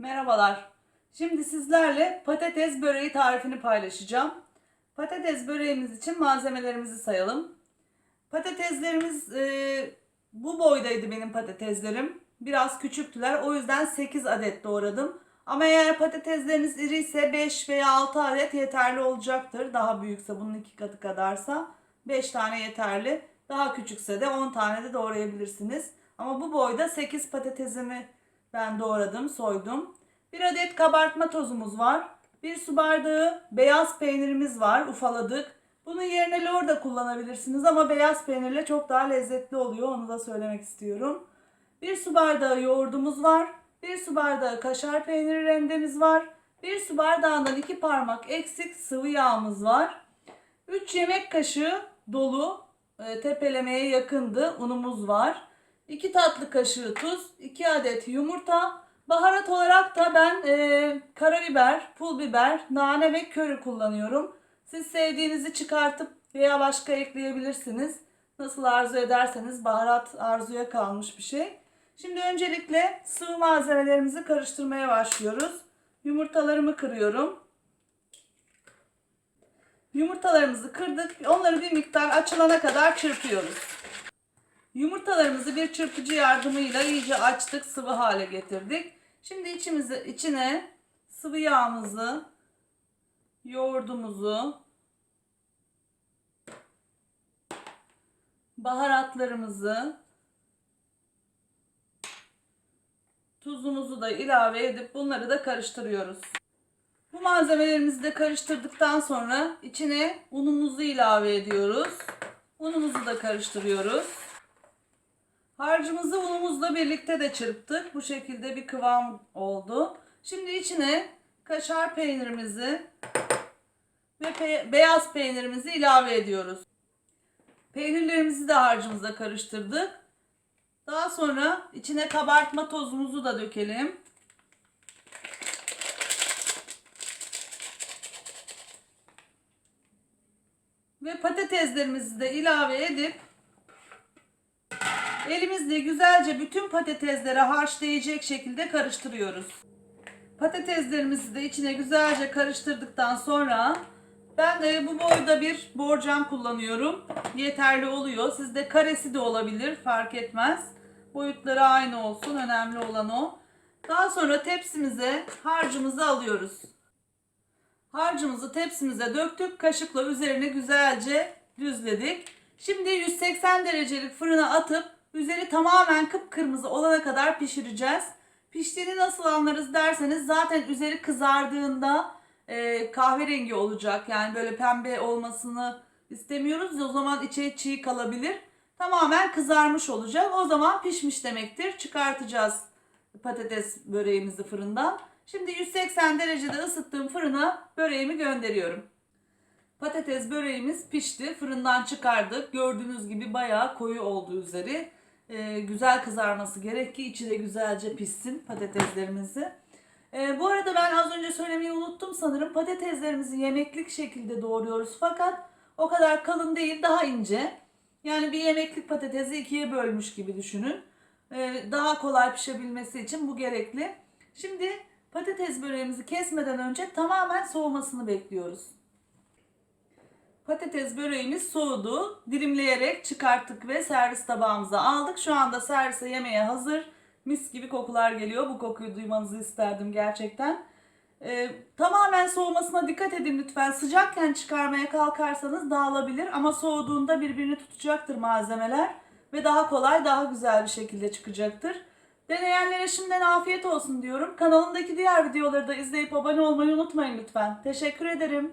Merhabalar. Şimdi sizlerle patates böreği tarifini paylaşacağım. Patates böreğimiz için malzemelerimizi sayalım. Patateslerimiz e, bu boydaydı benim patateslerim. Biraz küçüktüler. O yüzden 8 adet doğradım. Ama eğer patatesleriniz iri ise 5 veya 6 adet yeterli olacaktır. Daha büyükse bunun iki katı kadarsa 5 tane yeterli. Daha küçükse de 10 tane de doğrayabilirsiniz. Ama bu boyda 8 patatesimi ben doğradım, soydum. Bir adet kabartma tozumuz var. Bir su bardağı beyaz peynirimiz var, ufaladık. Bunun yerine lor da kullanabilirsiniz ama beyaz peynirle çok daha lezzetli oluyor. Onu da söylemek istiyorum. Bir su bardağı yoğurdumuz var. Bir su bardağı kaşar peyniri rendemiz var. Bir su bardağından iki parmak eksik sıvı yağımız var. 3 yemek kaşığı dolu e, tepelemeye yakındı unumuz var. 2 tatlı kaşığı tuz, 2 adet yumurta. Baharat olarak da ben e, karabiber, pul biber, nane ve köri kullanıyorum. Siz sevdiğinizi çıkartıp veya başka ekleyebilirsiniz. Nasıl arzu ederseniz baharat arzuya kalmış bir şey. Şimdi öncelikle sıvı malzemelerimizi karıştırmaya başlıyoruz. Yumurtalarımı kırıyorum. Yumurtalarımızı kırdık. Onları bir miktar açılana kadar çırpıyoruz. Yumurtalarımızı bir çırpıcı yardımıyla iyice açtık, sıvı hale getirdik. Şimdi içimizi içine sıvı yağımızı, yoğurdumuzu, baharatlarımızı, tuzumuzu da ilave edip bunları da karıştırıyoruz. Bu malzemelerimizi de karıştırdıktan sonra içine unumuzu ilave ediyoruz. Unumuzu da karıştırıyoruz. Harcımızı unumuzla birlikte de çırptık. Bu şekilde bir kıvam oldu. Şimdi içine kaşar peynirimizi ve pe- beyaz peynirimizi ilave ediyoruz. Peynirlerimizi de harcımıza karıştırdık. Daha sonra içine kabartma tozumuzu da dökelim. Ve patateslerimizi de ilave edip elimizle güzelce bütün patateslere harç değecek şekilde karıştırıyoruz. Patateslerimizi de içine güzelce karıştırdıktan sonra ben de bu boyda bir borcam kullanıyorum. Yeterli oluyor. Sizde karesi de olabilir fark etmez. Boyutları aynı olsun. Önemli olan o. Daha sonra tepsimize harcımızı alıyoruz. Harcımızı tepsimize döktük. Kaşıkla üzerine güzelce düzledik. Şimdi 180 derecelik fırına atıp üzeri tamamen kıpkırmızı olana kadar pişireceğiz. Piştiğini nasıl anlarız derseniz zaten üzeri kızardığında e, kahverengi olacak. Yani böyle pembe olmasını istemiyoruz. O zaman içi çiğ kalabilir. Tamamen kızarmış olacak. O zaman pişmiş demektir. Çıkartacağız patates böreğimizi fırından. Şimdi 180 derecede ısıttığım fırına böreğimi gönderiyorum. Patates böreğimiz pişti. Fırından çıkardık. Gördüğünüz gibi bayağı koyu oldu üzeri. Ee, güzel kızarması gerek ki içi de güzelce pişsin patateslerimizi. Ee, bu arada ben az önce söylemeyi unuttum sanırım. Patateslerimizi yemeklik şekilde doğruyoruz fakat o kadar kalın değil daha ince. Yani bir yemeklik patatesi ikiye bölmüş gibi düşünün. Ee, daha kolay pişebilmesi için bu gerekli. Şimdi patates böreğimizi kesmeden önce tamamen soğumasını bekliyoruz. Patates böreğimiz soğudu. Dilimleyerek çıkarttık ve servis tabağımıza aldık. Şu anda servise yemeğe hazır. Mis gibi kokular geliyor. Bu kokuyu duymanızı isterdim gerçekten. Ee, tamamen soğumasına dikkat edin lütfen. Sıcakken çıkarmaya kalkarsanız dağılabilir ama soğuduğunda birbirini tutacaktır malzemeler ve daha kolay, daha güzel bir şekilde çıkacaktır. Deneyenlere şimdiden afiyet olsun diyorum. Kanalımdaki diğer videoları da izleyip abone olmayı unutmayın lütfen. Teşekkür ederim.